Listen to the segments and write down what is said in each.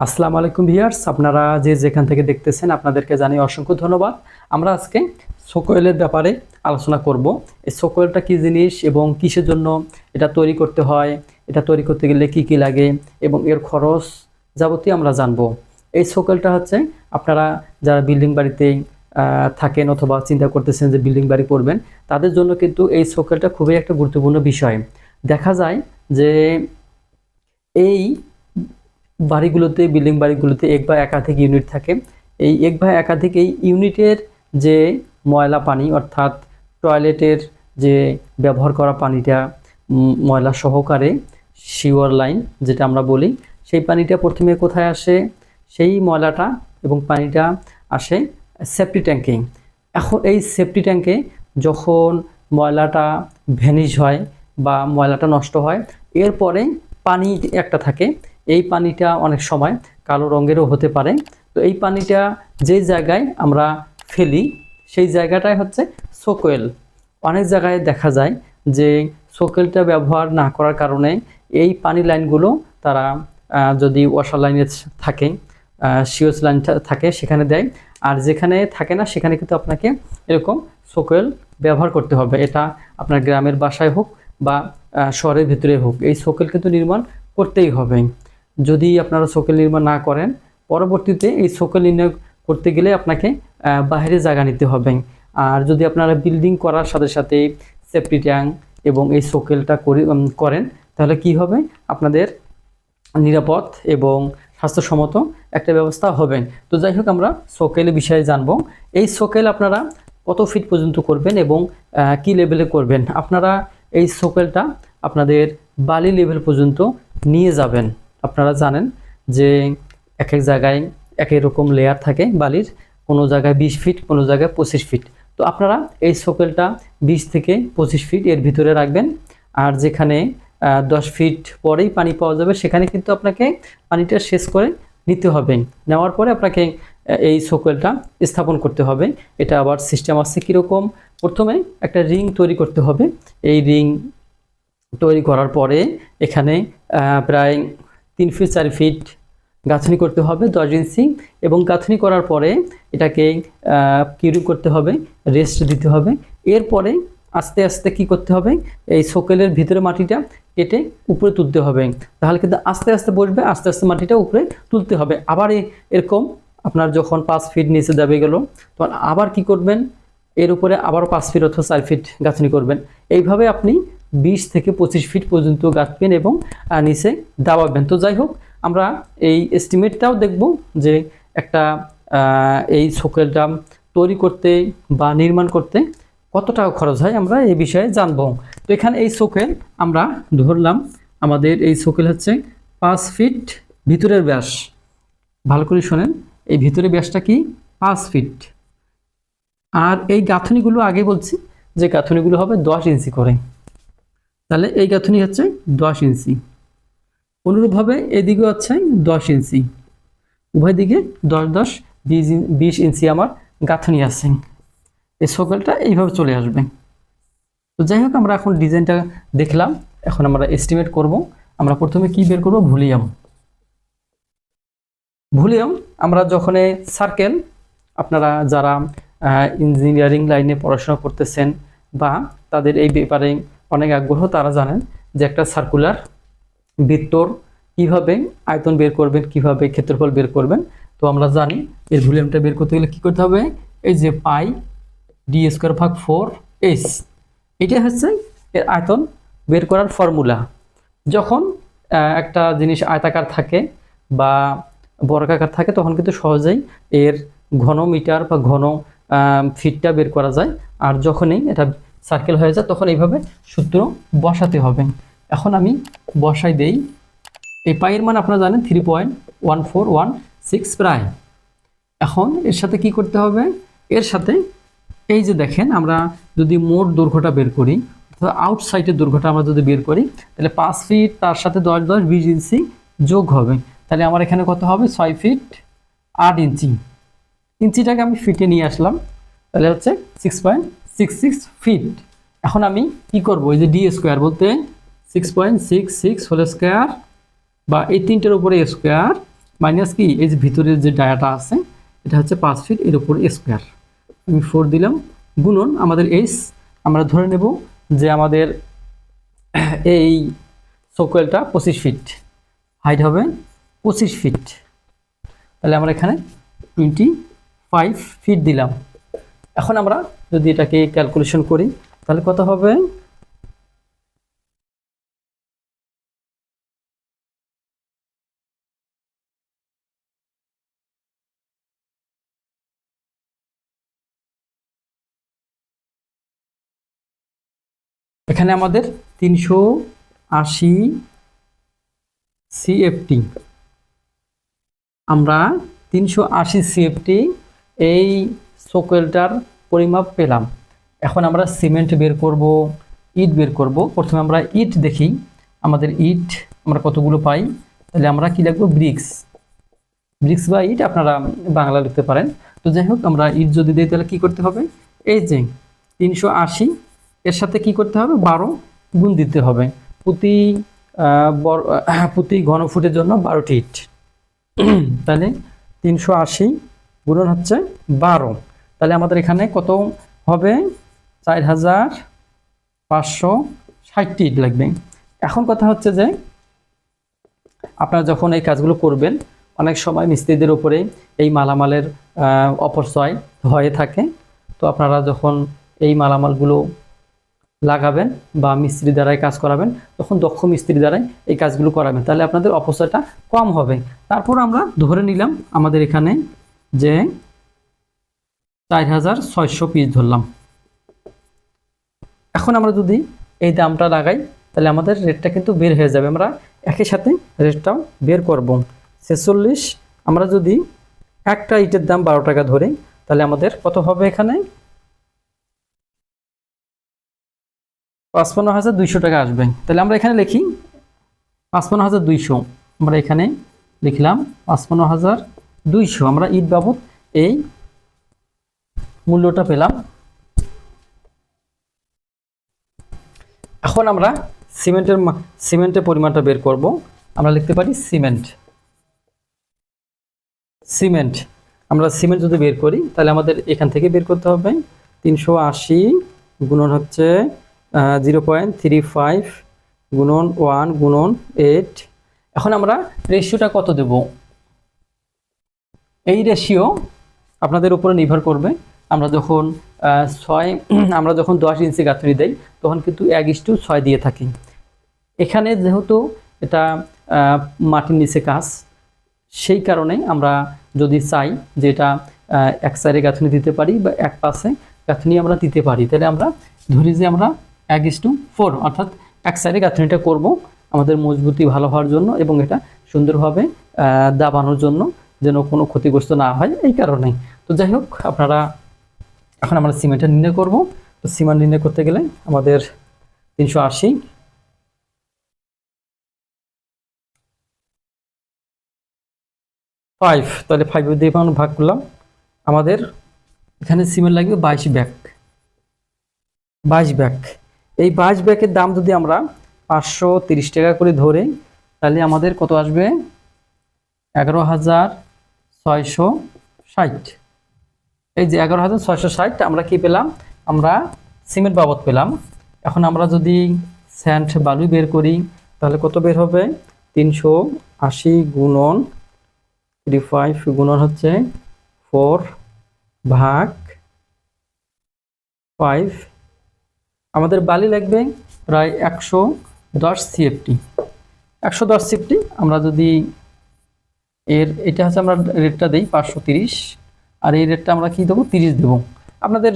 আসসালামু আলাইকুম ভিয়ার্স আপনারা যে যেখান থেকে দেখতেছেন আপনাদেরকে জানিয়ে অসংখ্য ধন্যবাদ। আমরা আজকে সোকোয়েলের ব্যাপারে আলোচনা করব। এই সোকোয়েলটা কী জিনিস এবং কিসের জন্য এটা তৈরি করতে হয়, এটা তৈরি করতে গেলে কি কি লাগে এবং এর খরচ যাবতীয় আমরা জানব। এই সোকোয়েলটা হচ্ছে, আপনারা যারা বিল্ডিং বাড়িতে থাকেন অথবা চিন্তা করতেছেন যে বিল্ডিং বাড়ি করবেন, তাদের জন্য কিন্তু এই সোকেলটা খুবই একটা গুরুত্বপূর্ণ বিষয়। দেখা যায় যে এই বাড়িগুলোতে, বিল্ডিং বাড়িগুলোতে এক বা একাধিক ইউনিট থাকে। এই এক বা একাধিক এই ইউনিটের যে ময়লা পানি, অর্থাৎ টয়লেটের যে ব্যবহার করা পানিটা ময়লা সহকারে শিওর লাইন যেটা আমরা বলি, সেই পানিটা প্রথমে কোথায় আসে? সেই ময়লাটা এবং পানিটা আসে সেফটি ট্যাঙ্কে। এখন এই সেফটি ট্যাঙ্কে যখন ময়লাটা ভ্যানিশ হয় বা ময়লাটা নষ্ট হয়, এরপরে পানি একটা থাকে। এই পানিটা অনেক সময় কালো রঙেরও হতে পারে। তো এই পানিটা যে জায়গায় আমরা ফেলি, সেই জায়গাটাই হচ্ছে সোকোয়েল। অনেক জায়গায় দেখা যায় যে সোকেলটা ব্যবহার না করার কারণে এই পানি লাইনগুলো তারা যদি ওয়াশার লাইনে থাকে সিওস লাইন থাকে, সেখানে দেয়। আর যেখানে থাকে না, সেখানে কিন্তু আপনাকে এরকম সোকেল ব্যবহার করতে হবে। এটা আপনার গ্রামের বাসায় হোক বা শহরের ভিতরে হোক। এই সোকেল কিন্তু নির্মাণ করতেই হবে। যদি আপনারা সোকেল নির্মাণ না করেন, পরবর্তীতে এই সোকেল নির্ণয় করতে গেলে আপনাকে বাইরে জায়গা নিতে হবে। আর যদি আপনারা বিল্ডিং করার সাথে সাথে সেফটি ট্যাঙ্ক এবং এই সোকেলটা করে করেন, তাহলে কি হবে? আপনাদের নিরাপদ এবং স্বাস্থ্যসম্মত একটা ব্যবস্থা হবে। তো যাই হোক, আমরা সোকেলের বিষয়ে জানব। এই সোকেল আপনারা কত ফিট পর্যন্ত করবেন এবং কি লেভেলে করবেন? আপনারা এই সোকেলটা আপনাদের বালি লেভেল পর্যন্ত নিয়ে যাবেন। আপনারা জানেন যে এক এক জায়গায় এক এক রকম লেয়ার থাকে বালির। কোনো জায়গায় বিশ ফিট কোনো জায়গায় পঁচিশ ফিট তো আপনারা এই সোকেলটা বিশ থেকে পঁচিশ ফিট এর ভিতরে রাখবেন। আর যেখানে দশ ফিট পরেই পানি পাওয়া যাবে, সেখানে কিন্তু আপনাকে পানিটা শেষ করে নিতে হবে। নেওয়ার পরে আপনাকে এই সোকেলটা স্থাপন করতে হবে। এটা আবার সিস্টেম আছে কীরকম? প্রথমে একটা রিং তৈরি করতে হবে। এই রিং তৈরি করার পরে এখানে প্রায় তিন ফিট চার ফিট গাঁথনি করতে হবে দশ ইঞ্চি এবং গাঁথনি করার পরে এটাকে কিউরিং করতে হবে? রেস্ট দিতে হবে। এরপরে আস্তে আস্তে কি করতে হবে? এই সোকেলের ভিতরে মাটিটা কেটে উপরে তুলতে হবে। তাহলে কিন্তু আস্তে আস্তে বসবে, আস্তে আস্তে মাটিটা উপরে তুলতে হবে। আবার এরকম আপনার যখন পাঁচ ফিট নিচে যাবে গেল, তখন আবার কি করবেন? এর উপরে আবারও পাঁচ ফিট অথবা চার ফিট গাঁথনি করবেন। এইভাবে আপনি বিশ থেকে পঁচিশ ফিট পর্যন্ত গাঁথবেন এবং নিচে দাবাবেন তো যাই হোক, আমরা এই এস্টিমেটটাও দেখব যে একটা এই সোকেলটা তৈরি করতে বা নির্মাণ করতে কত টাকা খরচ হয় আমরা এই বিষয়ে জানব। তো এখানে এই সোকেল আমরা ধরলাম, আমাদের এই সোকেল হচ্ছে পাঁচ ফিট ভিতরের ব্যাস। ভালো করে শোনেন, এই ভিতরের ব্যাসটা কি? পাঁচ ফিট আর এই গাঁথনিগুলো আগে বলছি, যে গাঁথনিগুলো হবে দশ ইঞ্চি করে। তাহলে এই গাঁথনি হচ্ছে দশ ইঞ্চি। অনুরূপভাবে এদিকে হচ্ছে দশ ইঞ্চি। উভয় দিকে দশ দশ বিশ বিশ ইঞ্চি আমার গাঁথনি আছে। এই সকলটা এইভাবে চলে আসবে। তো যাই হোক, আমরা এখন ডিজাইনটা দেখলাম। এখন আমরা এস্টিমেট করব। আমরা প্রথমে কি বের করব? ভলিউম। ভলিউম, আমরা যখন সার্কেল আপনারা যারা ইঞ্জিনিয়ারিং লাইনে পড়াশোনা করতেছেন বা তাদের এই ব্যাপারে অনেক আগ্রহ তারা জানেন যে একটা সার্কুলার বৃত্তর কীভাবে আয়তন বের করবেন, কীভাবে ক্ষেত্রফল বের করবেন। তো আমরা জানি এর ভলিউমটা বের করতে গেলে কী করতে হবে? এই যে পাই ডি স্কোয়ার ভাগ ফোর এস এটা হচ্ছে এর আয়তন বের করার ফর্মুলা যখন একটা জিনিস আয়তাকার থাকে বা বর্গাকার থাকে, তখন কিন্তু সহজেই এর ঘন মিটার বা ঘন ফিটটা বের করা যায়। আর যখনই এটা সার্কেল হয়ে যায়, তখন এইভাবে সূত্র বসাতে হবে। এখন আমি বসাই দেই। এই পায়ের মান আপনারা জানেন three point one four one six প্রায় এখন এর সাথে কি করতে হবে? এর সাথে এই যে দেখেন, আমরা যদি মোট দৈর্ঘ্যটা বের করি, অর্থাৎ আউটসাইডের দৈর্ঘ্যটা আমরা যদি বের করি, তাহলে পাঁচ ফিট তার সাথে দশ দশ, বিশ ইঞ্চি যোগ হবে। তাহলে আমার এখানে কত হবে? ছয় ফিট আট ইঞ্চি। ইঞ্চিটাকে আমি ফিটে নিয়ে আসলাম। তাহলে হচ্ছে six point six six feet এখন আমি কি করব? এই যে ডি স্কোয়ার বলতে six point six six whole square বা এই তিনটের উপরে স্কোয়ার মাইনাস কি? এই যে ভিতরের যে ডায়াটা আছে, এটা হচ্ছে পাঁচ ফিট এর উপর স্কোয়ার আমি ফোর দিলাম। গুণন, আমাদের এইস আমরা ধরে নেব যে আমাদের এই সোকোয়েলটা পঁচিশ ফিট হাইট হবে পঁচিশ ফিট তাহলে আমরা এখানে টোয়েন্টি ফাইভ ফিট দিলাম। এখন আমরা যদি এটাকে ক্যালকুলেশন করি, তাহলে কত হবে? এখানে আমাদের তিনশো আশি সিএফটি আমরা তিনশো আশি সিএফটি এই সোকেলটার পরিমাপ পেলাম। এখন আমরা সিমেন্ট বের করব, ইট বের করব। প্রথমে আমরা ইট দেখি। আমাদের ইট, আমরা কতগুলো পাই? তাহলে আমরা কি লিখব? ব্রিক্স। ব্রিক্স বা ইট আপনারা বাংলা লিখতে পারেন। তো যাই হোক, আমরা ইট যদি দিই, তাহলে কী করতে হবে? এই যে তিনশো আশি, এর সাথে কি করতে হবে? বারো গুণ দিতে হবে। প্রতি প্রতি ঘনফুটের জন্য বারোটি ইট। তাহলে তিনশো আশি গুণন হচ্ছে বারো। তাহলে আমাদের এখানে কত হবে? চার হাজার পাঁচশো ষাটটি ইট লাগবে। এখন কথা হচ্ছে যে, আপনারা যখন এই কাজগুলো করবেন, অনেক সময় মিস্ত্রিদের উপরে এই মালামালের অপচয় হয়ে থাকে। তো আপনারা যখন এই মালামালগুলো লাগাবেন বা মিস্ত্রি দ্বারাই কাজ করাবেন, তখন দক্ষ মিস্ত্রি দ্বারাই এই কাজগুলো করাবেন। তাহলে আপনাদের অপচয়টা কম হবে। তারপর আমরা ধরে নিলাম আমাদের এখানে যে চার হাজার ছয়শো পিস ধরলাম। এখন আমরা যদি এই দামটা লাগাই, তাহলে আমাদের রেটটা কিন্তু বের হয়ে যাবে। আমরা একই সাথে রেটটাও বের করব। ছেচল্লিশ, আমরা যদি একটা ইটের দাম বারো টাকা ধরি, তাহলে আমাদের কত হবে এখানে? পাঁচপান্ন হাজার দুইশো টাকা আসবে। তাহলে আমরা এখানে লিখি পাঁচপান্ন হাজার দুইশো। আমরা এখানে লিখলাম পাঁচপান্ন হাজার দুইশো। আমরা ঈদ বাবদ এই মূল্যটা পেলাম। এখন আমরা সিমেন্টের সিমেন্টের পরিমাণটা বের করব। আমরা লিখতে পারি সিমেন্ট। সিমেন্ট। আমরা সিমেন্ট যদি বের করি, তাহলে আমাদের এখান থেকে বের করতে হবে। তিনশো আশি গুণন হচ্ছে জিরো পয়েন্ট থ্রি ফাইভ গুণন ওয়ান গুণন এইট। এখন আমরা রেশিওটা কত দেব? এই রেশিও আপনাদের উপরে নির্ভর করবে। আমরা যখন ছয়, আমরা যখন দশ ইঞ্চি গাঁথনি দেই, তখন কিন্তু এক ইস্টু ছয় দিয়ে থাকি। এখানে যেহেতু এটা মাটির নিচে কাজ, সেই কারণে আমরা যদি চাই যে এটা এক সাইডে গাঁথনি দিতে পারি বা এক পাশে গাঁথনি আমরা দিতে পারি, তাহলে আমরা ধরি যে আমরা এক ইস টু ফোর অর্থাৎ এক সাইডে গাঁথনিটা করব আমাদের মজবুতি ভালো হওয়ার জন্য এবং এটা সুন্দরভাবে দাবানোর জন্য যেন কোনো ক্ষতিগ্রস্ত না হয়, এই কারণে তো যাই হোক, আপনারা এখন আমরা সিমেন্টটা নির্ণয় করব। তো সিমেন্ট নির্ণয় করতে গেলে আমাদের তিনশো আশি। ফাইভ তাহলে ফাইভ দিয়ে আমরা ভাগ করলাম। আমাদের এখানে সিমেন্ট লাগবে বাইশ ব্যাগ। বাইশ ব্যাগ। এই বাইশ ব্যাগের দাম যদি আমরা পাঁচশো তিরিশ টাকা করে ধরে, তাহলে আমাদের কত আসবে? এগারো হাজার ছয়শো ষাট। এই যে এগারো হাজার ছয়শো ষাট, আমরা কি পেলাম? আমরা সিমেন্ট বাবদ পেলাম। এখন আমরা যদি স্যান্ড বালু বের করি, তাহলে কত বের হবে? তিনশো আশি গুণন থ্রি ফাইভ গুণন হচ্ছে ফোর ভাগ ফাইভ আমাদের বালি লাগবে প্রায় একশো দশ সিএফটি একশো দশ সিএফটি আমরা যদি এর, এটা হচ্ছে আমরা রেটটা দিই পাঁচশো তিরিশ। আর এই রেটটা আমরা কি দেবো? তিরিশ দেবো। আপনাদের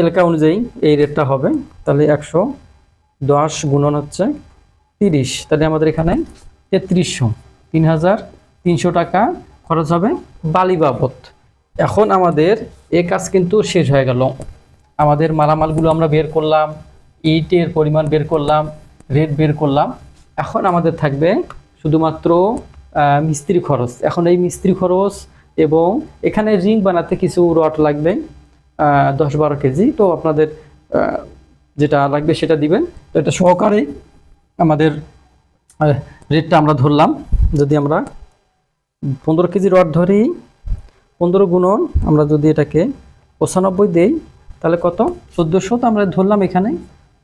এলাকা অনুযায়ী এই রেটটা হবে। তাহলে একশো দশ গুণন হচ্ছে তিরিশ। তাহলে আমাদের এখানে তেত্রিশশো। তিন হাজার তিনশো টাকা খরচ হবে বালি বাবদ। এখন আমাদের এ কাজ কিন্তু শেষ হয়ে গেল। আমাদের মালামালগুলো আমরা বের করলাম, ইটের পরিমাণ বের করলাম রেট বের করলাম। এখন আমাদের থাকবে শুধুমাত্র মিস্ত্রি খরচ। এখন এই মিস্ত্রি খরচ এবং এখানে রিং বানাতে কিছু রড লাগবে দশ বারো কেজি। তো আপনাদের যেটা লাগবে সেটা দিবেন। তো এটা সহকারে আমাদের রেটটা আমরা ধরলাম। যদি আমরা পনেরো কেজি রড ধরেই পনেরো গুণন আমরা যদি এটাকে পঁচানব্বই দেই, তাহলে কত? চোদ্দোশো। তো আমরা ধরলাম এখানে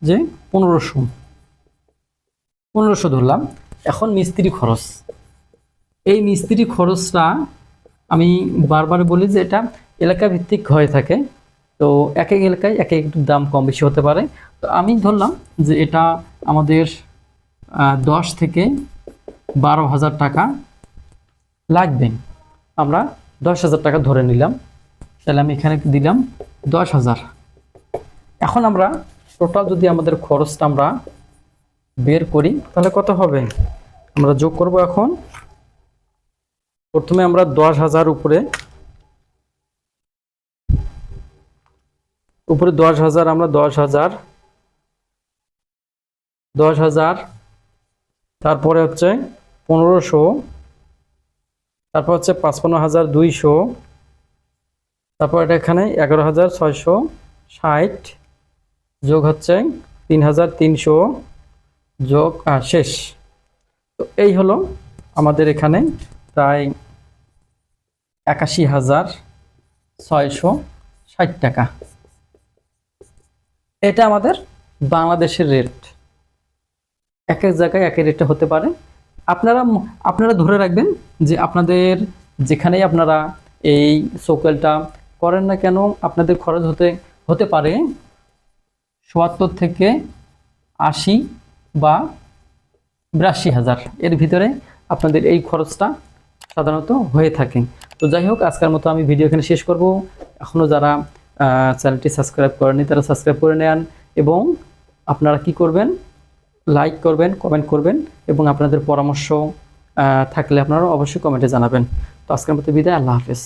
যে পনেরোশো। পনেরোশো ধরলাম। এখন মিস্ত্রি খরচ। এই মিস্ত্রি খরচটা আমি বারবার বলি যে এটা এলাকা ভিত্তিক হয়ে থাকে। তো এক এক এলাকায় এক এক দাম কম বেশি হতে পারে। তো আমি ধরলাম যে এটা আমাদের দশ থেকে বারো হাজার টাকা লাগবে। আমরা দশ হাজার টাকা ধরে নিলাম। তাহলে আমি এখানে দিলাম দশ হাজার। এখন আমরা টোটাল যদি আমাদের খরচটা আমরা বের করি, তাহলে কত হবে? আমরা যোগ করব এখন প্রথমে আমরা দশ হাজার উপরে উপরে দশ হাজার, আমরা দশ হাজার দশ হাজার, তারপরে হচ্ছে পনেরোশো, তারপর হচ্ছে পাঁচপান্ন হাজার দুইশো, তারপর এটা এখানে এগারো হাজার ছয়শো ষাট, যোগ হচ্ছে তিন হাজার তিনশো, যোগ শেষ। তো এই হলো আমাদের এখানে প্রায় একাশি হাজার ছয়শো ষাট টাকা। এটা আমাদের বাংলাদেশের রেট এক এক জায়গায় এক এক রেটটা হতে পারে। আপনারা আপনারা ধরে রাখবেন যে আপনাদের যেখানেই আপনারা এই সোকেলটা করেন না কেন, আপনাদের খরচ হতে হতে পারে চুয়াত্তর থেকে আশি বা বিরাশি হাজার। এর ভিতরে আপনাদের এই খরচটা সাধারণত হয়ে থাকে। তো যাই হোক, আজকের মতো আমি ভিডিও এখানে শেষ করব। এখনও যারা চ্যানেলটি সাবস্ক্রাইব করেনি তারা সাবস্ক্রাইব করে নেন এবং আপনারা কি করবেন? লাইক করবেন, কমেন্ট করবেন এবং আপনাদের পরামর্শ থাকলে আপনারা অবশ্যই কমেন্টে জানাবেন। তো আজকের মতো বিদায়, আল্লাহ হাফেজ।